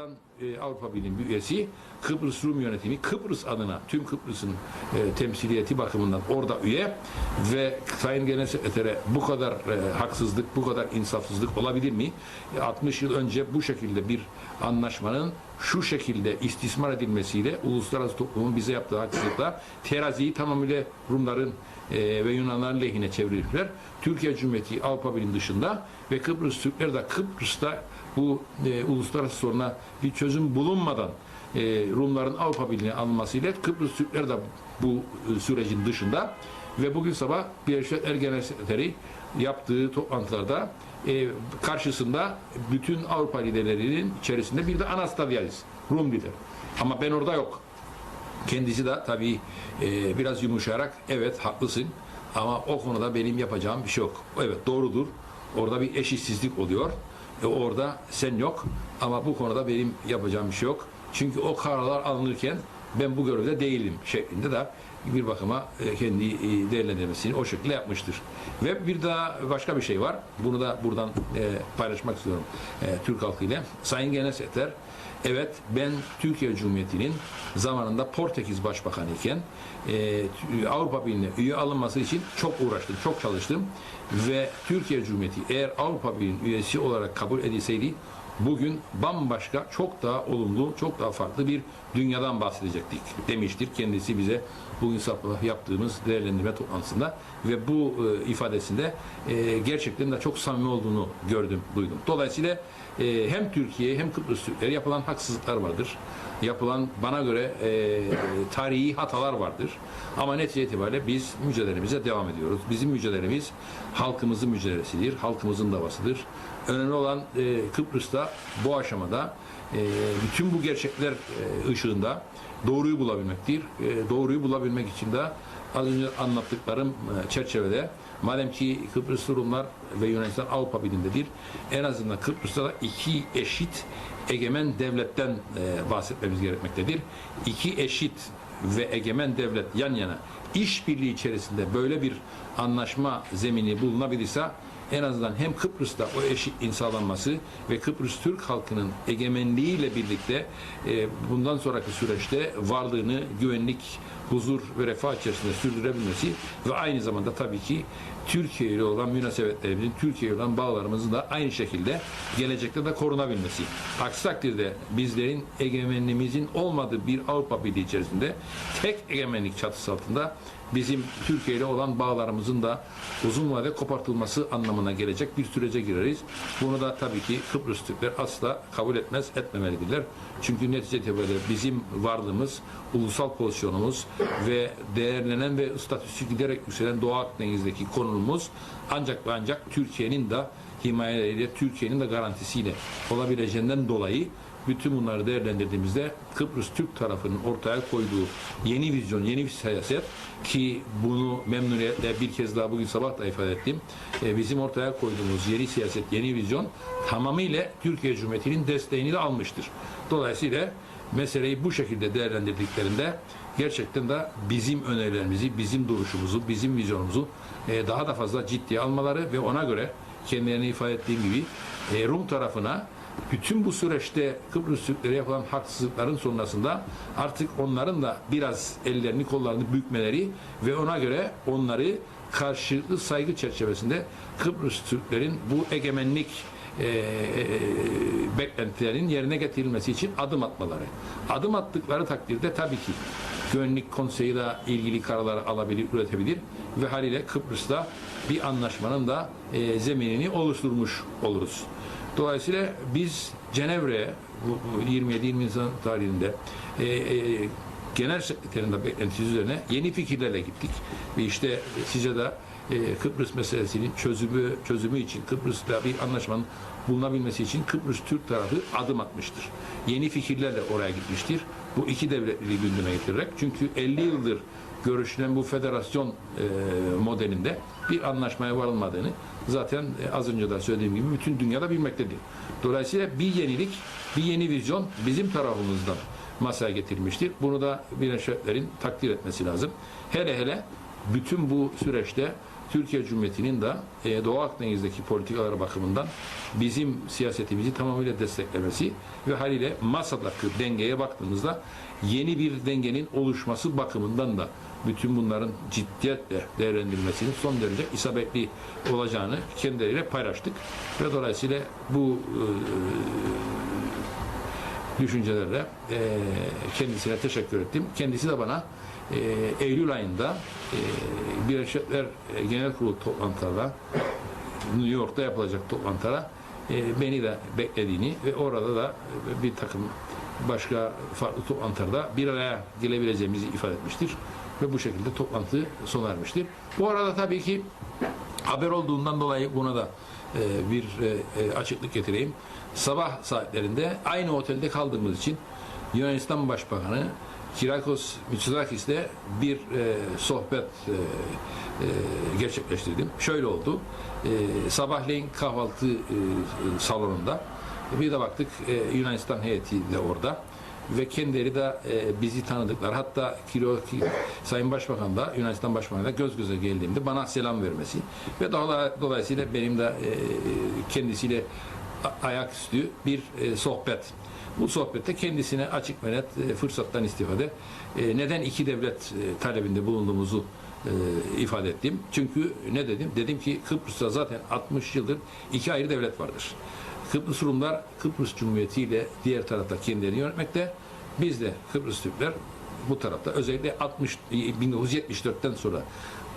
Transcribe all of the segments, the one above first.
Yunanistan e, Avrupa Birliği bir üyesi. Kıbrıs Rum yönetimi Kıbrıs adına tüm Kıbrıs'ın e, temsiliyeti bakımından orada üye ve Sayın Genel Sekretere bu kadar e, haksızlık, bu kadar insafsızlık olabilir mi? E, 60 yıl önce bu şekilde bir anlaşmanın şu şekilde istismar edilmesiyle uluslararası toplumun bize yaptığı haksızlıkla teraziyi tamamıyla Rumların e, ve Yunanların lehine çevirdiler. Türkiye Cumhuriyeti Avrupa Birliği dışında ve Kıbrıs Türkleri de Kıbrıs'ta bu e, uluslararası soruna bir çözüm bulunmadan e, Rumların Avrupa Birliği'ne alınmasıyla Kıbrıs Türkleri de bu e, sürecin dışında ve bugün sabah Birleşmiş Milletler Genel Sekreteri yaptığı toplantılarda e, karşısında bütün Avrupa liderlerinin içerisinde bir de Anastasiadis, Rum lider. Ama ben orada yok. Kendisi de tabii e, biraz yumuşayarak evet haklısın ama o konuda benim yapacağım bir şey yok. Evet doğrudur. Orada bir eşitsizlik oluyor. E, orada sen yok ama bu konuda benim yapacağım bir şey yok. Çünkü o kararlar alınırken ben bu görevde değilim şeklinde de bir bakıma e, kendi e, değerlendirmesini o şekilde yapmıştır. Ve bir daha başka bir şey var. Bunu da buradan e, paylaşmak istiyorum Türk halkıyla. Sayın Genel Sekreter Evet ben Türkiye Cumhuriyeti'nin zamanında Portekiz Başbakanı iken Avrupa Birliği'ne üye alınması için çok uğraştım, çok çalıştım ve Türkiye Cumhuriyeti eğer Avrupa Birliği'nin üyesi olarak kabul edilseydi bugün bambaşka çok daha olumlu, çok daha farklı bir dünyadan bahsedecektik demiştir kendisi bize bugün sabah yaptığımız değerlendirme toplantısında ve bu e, ifadesinde e, gerçekten de çok samimi olduğunu gördüm, duydum. Dolayısıyla e, hem Türkiye hem Kıbrıs Türkleri yapılan haksızlıklar vardır. Yapılan bana göre e, tarihi hatalar vardır. Ama netice itibariyle biz mücadelemize devam ediyoruz. Bizim mücadelemiz halkımızın mücadelesidir, halkımızın davasıdır. Önemli olan e, Kıbrıs'ta bu aşamada e, bütün bu gerçekler e, ışığında doğruyu bulabilmektir. E, doğruyu bulabilmek için de az önce anlattıklarım e, çerçevede madem ki Kıbrıslı Rumlar ve Yunanistan Avrupa Birliği'ndedir en azından Kıbrıs'ta da iki eşit egemen devletten e, bahsetmemiz gerekmektedir. İki eşit ve egemen devlet yan yana işbirliği içerisinde böyle bir anlaşma zemini bulunabilirse en azından hem Kıbrıs'ta o eşitliğin sağlanması ve Kıbrıs Türk halkının egemenliğiyle birlikte e, bundan sonraki süreçte varlığını güvenlik, huzur ve refah içerisinde sürdürebilmesi ve aynı zamanda tabii ki Türkiye ile olan münasebetlerimizin, Türkiye ile olan bağlarımızın da aynı şekilde gelecekte de korunabilmesi. Aksi takdirde bizlerin egemenliğimizin olmadığı bir Avrupa Birliği içerisinde tek egemenlik çatısı altında bizim Türkiye ile olan bağlarımızın da uzun vadede kopartılması anlamına gelecek bir sürece gireriz. Bunu da tabii ki Kıbrıs Türkler asla kabul etmez, etmemelidirler. Çünkü netice itibariyle bizim varlığımız, ulusal pozisyonumuz ve değerlenen ve statüsü giderek yükselen Doğu Akdeniz'deki konumumuz ancak ve ancak Türkiye'nin de himayeleriyle, Türkiye'nin de garantisiyle olabileceğinden dolayı bütün bunları değerlendirdiğimizde Kıbrıs Türk tarafının ortaya koyduğu yeni vizyon, yeni bir siyaset ki bunu memnuniyetle bir kez daha bugün sabah da ifade ettim. E, bizim ortaya koyduğumuz yeni siyaset, yeni vizyon tamamıyla Türkiye Cumhuriyeti'nin desteğini de almıştır. Dolayısıyla meseleyi bu şekilde değerlendirdiklerinde gerçekten de bizim önerilerimizi, bizim duruşumuzu, bizim vizyonumuzu e, daha da fazla ciddiye almaları ve ona göre kendilerine ifade ettiğim gibi e, Rum tarafına bütün bu süreçte Kıbrıs Türkleri yapılan haksızlıkların sonrasında artık onların da biraz ellerini kollarını bükmeleri ve ona göre onları karşılıklı saygı çerçevesinde Kıbrıs Türklerin bu egemenlik e, e, beklentilerinin yerine getirilmesi için adım atmaları. Adım attıkları takdirde tabii ki Güvenlik Konseyi de ilgili kararlar alabilir, üretebilir ve haliyle Kıbrıs'ta bir anlaşmanın da e, zeminini oluşturmuş oluruz. Dolayısıyla biz Cenevre'ye bu, bu 27-20 Nisan tarihinde e, e, genel sekreterin de beklentisi üzerine yeni fikirlerle gittik. Ve işte size de e, Kıbrıs meselesinin çözümü çözümü için Kıbrıs'ta bir anlaşmanın bulunabilmesi için Kıbrıs Türk tarafı adım atmıştır. Yeni fikirlerle oraya gitmiştir. Bu iki devletli gündeme getirerek. Çünkü 50 yıldır görüşülen bu federasyon e, modelinde bir anlaşmaya varılmadığını zaten e, az önce de söylediğim gibi bütün dünyada bilmektedir. Dolayısıyla bir yenilik, bir yeni vizyon bizim tarafımızdan masaya getirilmiştir. Bunu da Birleşmiş Milletler'in takdir etmesi lazım. Hele hele bütün bu süreçte Türkiye Cumhuriyeti'nin de e, Doğu Akdeniz'deki politikaları bakımından bizim siyasetimizi tamamıyla desteklemesi ve haliyle masadaki dengeye baktığımızda yeni bir dengenin oluşması bakımından da bütün bunların ciddiyetle değerlendirilmesinin son derece isabetli olacağını kendileriyle paylaştık. Ve dolayısıyla bu e, düşüncelerle e, kendisine teşekkür ettim. Kendisi de bana e, Eylül ayında e, Birleşik Milletler Genel Kurulu toplantılarında New York'ta yapılacak toplantılara e, beni de beklediğini ve orada da bir takım başka farklı toplantılarda bir araya gelebileceğimizi ifade etmiştir. Ve bu şekilde toplantı sona ermiştir. Bu arada tabii ki haber olduğundan dolayı buna da e, bir e, e, açıklık getireyim. Sabah saatlerinde aynı otelde kaldığımız için Yunanistan Başbakanı Kirakos Mitsotakis'le bir e, sohbet e, e, gerçekleştirdim. Şöyle oldu. E, sabahleyin kahvaltı e, salonunda bir de baktık e, Yunanistan heyeti de orada ve kendileri de e, bizi tanıdıklar. Hatta Kiro, ki, Sayın Başbakan da Yunanistan Başbakanı da göz göze geldiğimde bana selam vermesi ve dola- dolayısıyla benim de e, kendisiyle ayaküstü bir e, sohbet. Bu sohbette kendisine açık ve net e, fırsattan istifade e, neden iki devlet e, talebinde bulunduğumuzu e, ifade ettim. Çünkü ne dedim? Dedim ki Kıbrıs'ta zaten 60 yıldır iki ayrı devlet vardır. Kıbrıs Rumlar Kıbrıs Cumhuriyeti ile diğer tarafta kendilerini yönetmekte. Biz de Kıbrıs Türkler bu tarafta özellikle 60 1974'ten sonra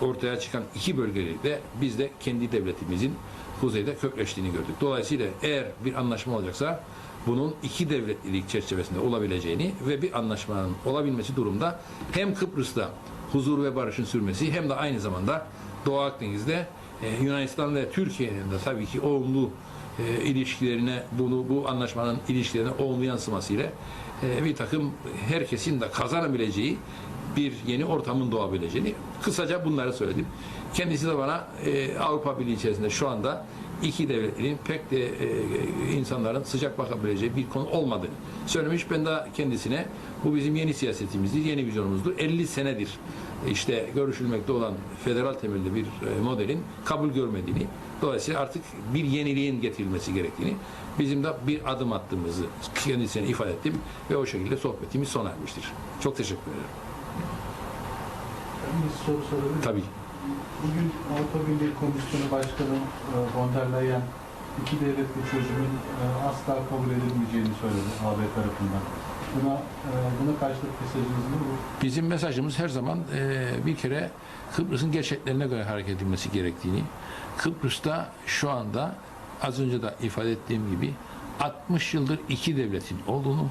ortaya çıkan iki bölgelikte biz de kendi devletimizin kuzeyde kökleştiğini gördük. Dolayısıyla eğer bir anlaşma olacaksa bunun iki devletlilik çerçevesinde olabileceğini ve bir anlaşmanın olabilmesi durumda hem Kıbrıs'ta huzur ve barışın sürmesi hem de aynı zamanda Doğu Akdeniz'de e, Yunanistan ve Türkiye'nin de tabii ki olumlu e, ilişkilerine bunu bu anlaşmanın ilişkilerine olumlu yansımasıyla e, bir takım herkesin de kazanabileceği bir yeni ortamın doğabileceğini kısaca bunları söyledim. Kendisi de bana e, Avrupa Birliği içerisinde şu anda iki devletin pek de e, insanların sıcak bakabileceği bir konu olmadığını söylemiş. Ben de kendisine bu bizim yeni siyasetimizdir, yeni vizyonumuzdur. 50 senedir işte görüşülmekte olan federal temelli bir e, modelin kabul görmediğini, dolayısıyla artık bir yeniliğin getirilmesi gerektiğini, bizim de bir adım attığımızı kendisine ifade ettim ve o şekilde sohbetimiz sona ermiştir. Çok teşekkür ederim. Bir soru sorabilir miyim? Tabii. Bugün Avrupa Birliği Komisyonu Başkanı e, von der Leyen iki devletli çözümün e, asla kabul edilmeyeceğini söyledi AB tarafından. Buna e, buna karşılık mesajınız bu? Bizim mesajımız her zaman bir kere Kıbrıs'ın gerçeklerine göre hareket edilmesi gerektiğini, Kıbrıs'ta şu anda az önce de ifade ettiğim gibi 60 yıldır iki devletin olduğunu,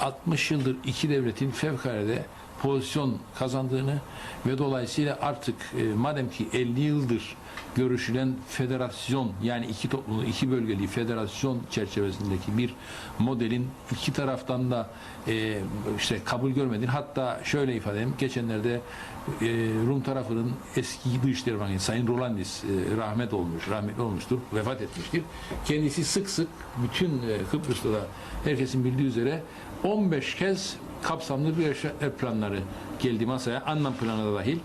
60 yıldır iki devletin fevkalade pozisyon kazandığını ve dolayısıyla artık e, madem ki 50 yıldır görüşülen federasyon yani iki topluluğu, iki bölgeli federasyon çerçevesindeki bir modelin iki taraftan da e, işte kabul görmediğini hatta şöyle ifade edeyim geçenlerde e, Rum tarafının eski Dışişleri Bakanı Sayın Rolandis e, rahmet olmuş, rahmetli olmuştur, vefat etmiştir. Kendisi sık sık bütün e, Kıbrıs'ta da herkesin bildiği üzere 15 kez kapsamlı bir yaşam planları geldi masaya, Annan planı da dahil.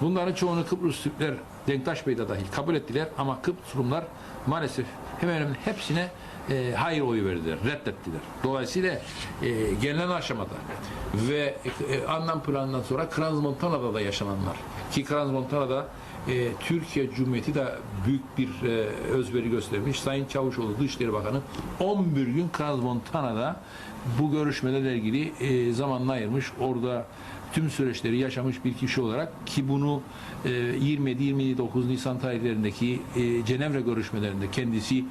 Bunların çoğunu Kıbrıs Türkler, Denktaş Bey de dahil kabul ettiler ama Kıbrıs Rumlar maalesef hemen hemen hepsine e, hayır oyu verdiler, reddettiler. Dolayısıyla e, gelinen aşamada ve e, Annan planından sonra Kranz Montana'da da yaşananlar ki Kranz Montana'da e, Türkiye Cumhuriyeti de büyük bir e, özveri göstermiş. Sayın Çavuşoğlu Dışişleri Bakanı 11 gün Kranz Montana'da bu görüşmelerle ilgili e, zamanını ayırmış. Orada tüm süreçleri yaşamış bir kişi olarak ki bunu e, 27-29 Nisan tarihlerindeki e, Cenevre görüşmelerinde kendisi e,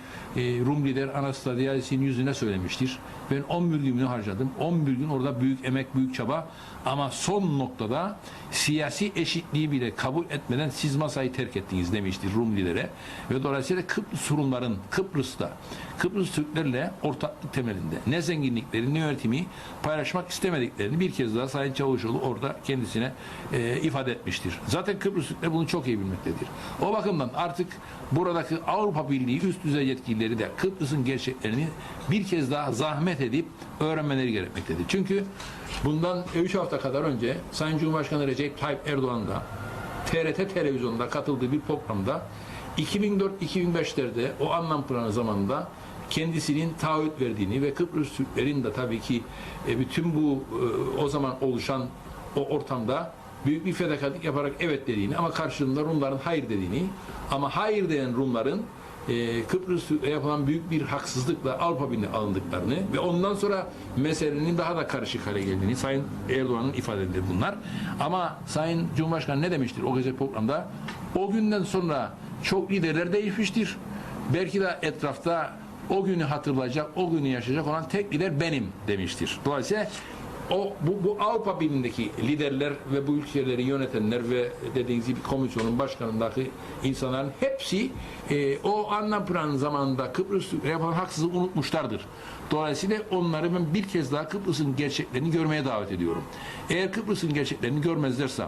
Rum lider Anastasiadis'in yüzüne söylemiştir. Ben 11 gününü harcadım. 11 gün orada büyük emek, büyük çaba ama son noktada siyasi eşitliği bile kabul etmeden siz masayı terk ettiniz demiştir Rum lidere. Ve dolayısıyla Kıbrıs Rumların Kıbrıs'ta Kıbrıs Türklerle ortaklık temelinde ne zenginlikleri ne yönetimi paylaşmak istemediklerini bir kez daha Sayın Çavuşoğlu orada kendisine e, ifade etmiştir. Zaten Kıbrıs Türkler bunu çok iyi bilmektedir. O bakımdan artık buradaki Avrupa Birliği üst düzey yetkilileri de Kıbrıs'ın gerçeklerini bir kez daha zahmet edip öğrenmeleri gerekmektedir. Çünkü bundan 3 hafta kadar önce Sayın Cumhurbaşkanı Recep Tayyip Erdoğan da TRT televizyonda katıldığı bir programda 2004-2005'lerde o anlam planı zamanında kendisinin taahhüt verdiğini ve Kıbrıs Türklerin de tabii ki e, bütün bu e, o zaman oluşan o ortamda büyük bir fedakarlık yaparak evet dediğini ama karşılığında Rumların hayır dediğini ama hayır diyen Rumların e, Kıbrıs Türk'e yapılan büyük bir haksızlıkla Avrupa Birliği'ne alındıklarını ve ondan sonra meselenin daha da karışık hale geldiğini Sayın Erdoğan'ın ifadeleri bunlar. Ama Sayın Cumhurbaşkanı ne demiştir o gece programda? O günden sonra çok liderler değişmiştir. Belki de etrafta o günü hatırlayacak, o günü yaşayacak olan tek lider benim demiştir. Dolayısıyla o bu, bu Avrupa Birliği'ndeki liderler ve bu ülkeleri yönetenler ve dediğiniz gibi komisyonun başkanındaki insanların hepsi e, o anlam planı zamanında Kıbrıs yapılan haksızlığı unutmuşlardır. Dolayısıyla onları ben bir kez daha Kıbrıs'ın gerçeklerini görmeye davet ediyorum. Eğer Kıbrıs'ın gerçeklerini görmezlerse,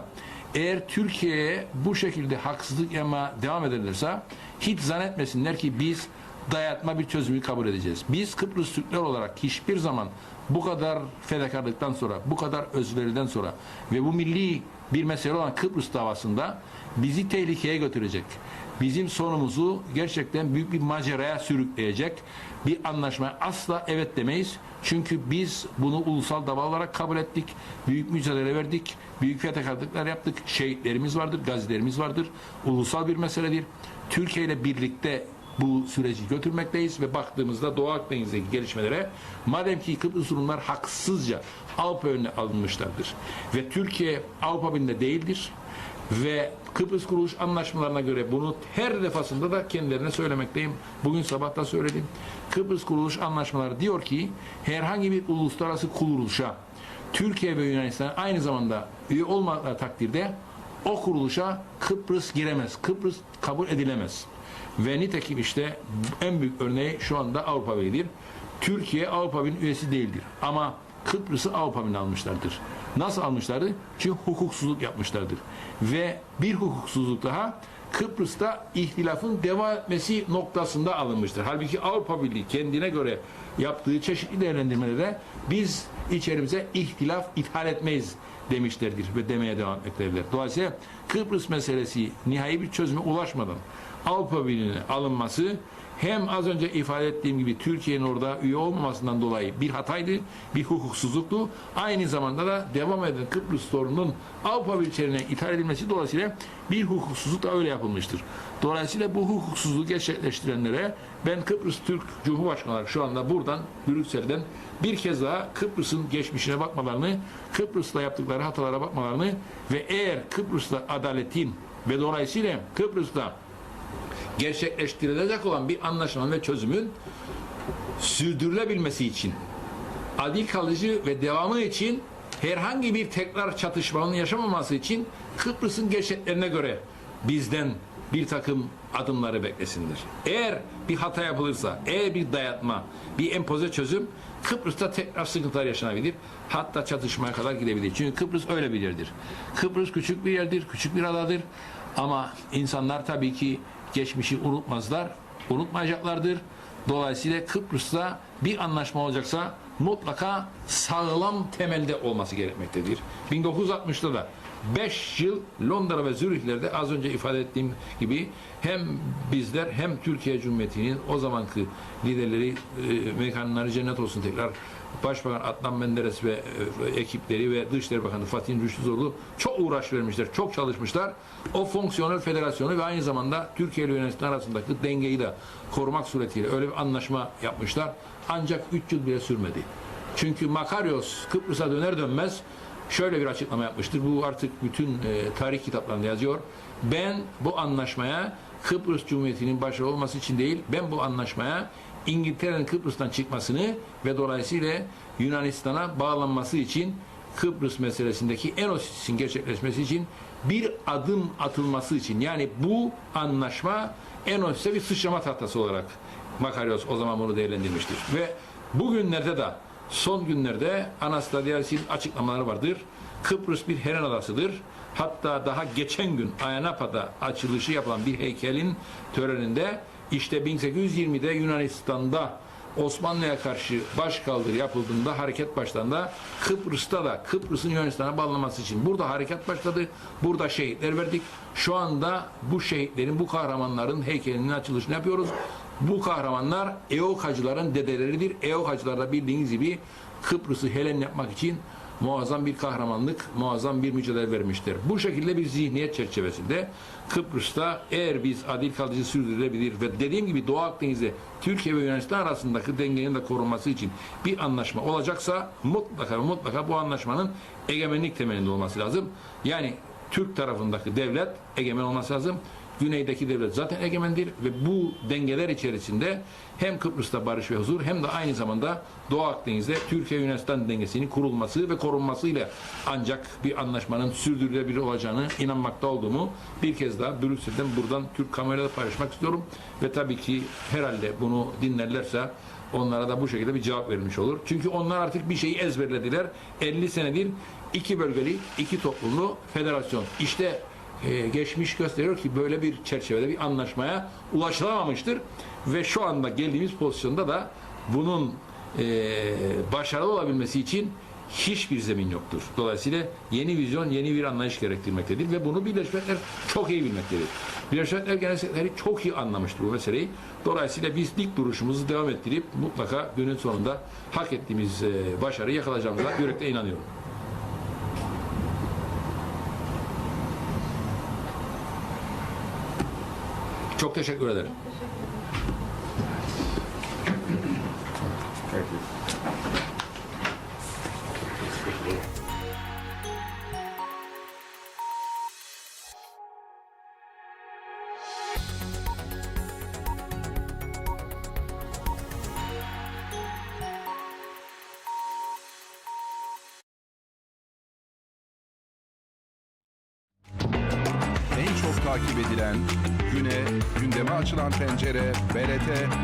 eğer Türkiye'ye bu şekilde haksızlık yapmaya devam ederlerse hiç zannetmesinler ki biz dayatma bir çözümü kabul edeceğiz. Biz Kıbrıs Türkler olarak hiçbir zaman bu kadar fedakarlıktan sonra, bu kadar özveriden sonra ve bu milli bir mesele olan Kıbrıs davasında bizi tehlikeye götürecek, bizim sonumuzu gerçekten büyük bir maceraya sürükleyecek bir anlaşmaya asla evet demeyiz. Çünkü biz bunu ulusal dava olarak kabul ettik. Büyük mücadele verdik. Büyük fedakarlıklar yaptık. Şehitlerimiz vardır, gazilerimiz vardır. Ulusal bir meseledir. Türkiye ile birlikte bu süreci götürmekteyiz ve baktığımızda Doğu Akdeniz'deki gelişmelere madem ki Kıbrıs Rumlar haksızca Avrupa önüne alınmışlardır ve Türkiye Avrupa Birliği'nde değildir ve Kıbrıs Kuruluş Anlaşmalarına göre bunu her defasında da kendilerine söylemekteyim. Bugün sabah da söyledim. Kıbrıs Kuruluş Anlaşmaları diyor ki herhangi bir uluslararası kuruluşa Türkiye ve Yunanistan aynı zamanda üye olmadığı takdirde o kuruluşa Kıbrıs giremez. Kıbrıs kabul edilemez. Ve nitekim işte en büyük örneği şu anda Avrupa Birliği'dir. Türkiye Avrupa Birliği üyesi değildir. Ama Kıbrıs'ı Avrupa Birliği'ne almışlardır. Nasıl almışlardı? Çünkü hukuksuzluk yapmışlardır. Ve bir hukuksuzluk daha Kıbrıs'ta ihtilafın devam etmesi noktasında alınmıştır. Halbuki Avrupa Birliği kendine göre yaptığı çeşitli değerlendirmelerde biz içerimize ihtilaf ithal etmeyiz demişlerdir ve demeye devam etmektedirler. Dolayısıyla Kıbrıs meselesi nihai bir çözüme ulaşmadan Avrupa Birliği'ne alınması hem az önce ifade ettiğim gibi Türkiye'nin orada üye olmamasından dolayı bir hataydı, bir hukuksuzluktu. Aynı zamanda da devam eden Kıbrıs sorununun Avrupa Birliği'ne ithal edilmesi dolayısıyla bir hukuksuzluk da öyle yapılmıştır. Dolayısıyla bu hukuksuzluğu gerçekleştirenlere ben Kıbrıs Türk Cumhurbaşkanı şu anda buradan Brüksel'den bir kez daha Kıbrıs'ın geçmişine bakmalarını, Kıbrıs'ta yaptıkları hatalara bakmalarını ve eğer Kıbrıs'ta adaletin ve dolayısıyla Kıbrıs'ta gerçekleştirilecek olan bir anlaşma ve çözümün sürdürülebilmesi için adil kalıcı ve devamı için herhangi bir tekrar çatışmanın yaşamaması için Kıbrıs'ın gerçeklerine göre bizden bir takım adımları beklesinler. Eğer bir hata yapılırsa, eğer bir dayatma, bir empoze çözüm Kıbrıs'ta tekrar sıkıntılar yaşanabilir. Hatta çatışmaya kadar gidebilir. Çünkü Kıbrıs öyle bir yerdir. Kıbrıs küçük bir yerdir, küçük bir adadır. Ama insanlar tabii ki geçmişi unutmazlar, unutmayacaklardır. Dolayısıyla Kıbrıs'ta bir anlaşma olacaksa mutlaka sağlam temelde olması gerekmektedir. 1960'da da 5 yıl Londra ve Zürih'lerde az önce ifade ettiğim gibi hem bizler hem Türkiye Cumhuriyeti'nin o zamanki liderleri, e, mekanları cennet olsun tekrar Başbakan Adnan Menderes ve e, ekipleri ve Dışişleri Bakanı Fatih Rüştü Zorlu çok uğraş vermişler, çok çalışmışlar. O fonksiyonel federasyonu ve aynı zamanda Türkiye ile Yunanistan arasındaki dengeyi de korumak suretiyle öyle bir anlaşma yapmışlar. Ancak 3 yıl bile sürmedi. Çünkü Makaryos Kıbrıs'a döner dönmez şöyle bir açıklama yapmıştır. Bu artık bütün e, tarih kitaplarında yazıyor. Ben bu anlaşmaya Kıbrıs Cumhuriyeti'nin başarılı olması için değil, ben bu anlaşmaya İngiltere'nin Kıbrıs'tan çıkmasını ve dolayısıyla Yunanistan'a bağlanması için Kıbrıs meselesindeki Enosis'in gerçekleşmesi için bir adım atılması için yani bu anlaşma Enosis'e bir sıçrama tahtası olarak Makaryos o zaman bunu değerlendirmiştir. Ve bugünlerde de son günlerde Anastasiadis'in açıklamaları vardır. Kıbrıs bir Helen adasıdır. Hatta daha geçen gün Ayanapa'da açılışı yapılan bir heykelin töreninde işte 1820'de Yunanistan'da Osmanlı'ya karşı başkaldırı yapıldığında hareket başlandığında Kıbrıs'ta da Kıbrıs'ın Yunanistan'a bağlanması için burada hareket başladı. Burada şehitler verdik. Şu anda bu şehitlerin, bu kahramanların heykelinin açılışını yapıyoruz. Bu kahramanlar Eok hacıların dedeleridir. Eok hacılar da bildiğiniz gibi Kıbrıs'ı Helen yapmak için muazzam bir kahramanlık, muazzam bir mücadele vermiştir. Bu şekilde bir zihniyet çerçevesinde Kıbrıs'ta eğer biz adil kalıcı sürdürülebilir ve dediğim gibi Doğu Akdeniz'de Türkiye ve Yunanistan arasındaki dengenin de korunması için bir anlaşma olacaksa mutlaka mutlaka bu anlaşmanın egemenlik temelinde olması lazım. Yani Türk tarafındaki devlet egemen olması lazım. Güneydeki devlet zaten egemendir ve bu dengeler içerisinde hem Kıbrıs'ta barış ve huzur hem de aynı zamanda Doğu Akdeniz'de Türkiye-Yunanistan dengesinin kurulması ve korunmasıyla ancak bir anlaşmanın sürdürülebilir olacağını inanmakta olduğumu bir kez daha Brüksel'den buradan Türk kamerada paylaşmak istiyorum ve tabii ki herhalde bunu dinlerlerse onlara da bu şekilde bir cevap verilmiş olur. Çünkü onlar artık bir şeyi ezberlediler. 50 senedir iki bölgeli, iki toplumlu federasyon. İşte e, geçmiş gösteriyor ki böyle bir çerçevede bir anlaşmaya ulaşılamamıştır ve şu anda geldiğimiz pozisyonda da bunun e, başarılı olabilmesi için hiçbir zemin yoktur. Dolayısıyla yeni vizyon, yeni bir anlayış gerektirmektedir ve bunu Birleşmiş Milletler çok iyi bilmektedir. Birleşmiş Milletler Genel Sekreteri çok iyi anlamıştır bu meseleyi. Dolayısıyla biz dik duruşumuzu devam ettirip mutlaka günün sonunda hak ettiğimiz e, başarıyı yakalayacağımıza yürekten inanıyorum. Teşekkür ederim. Pencere, BRT,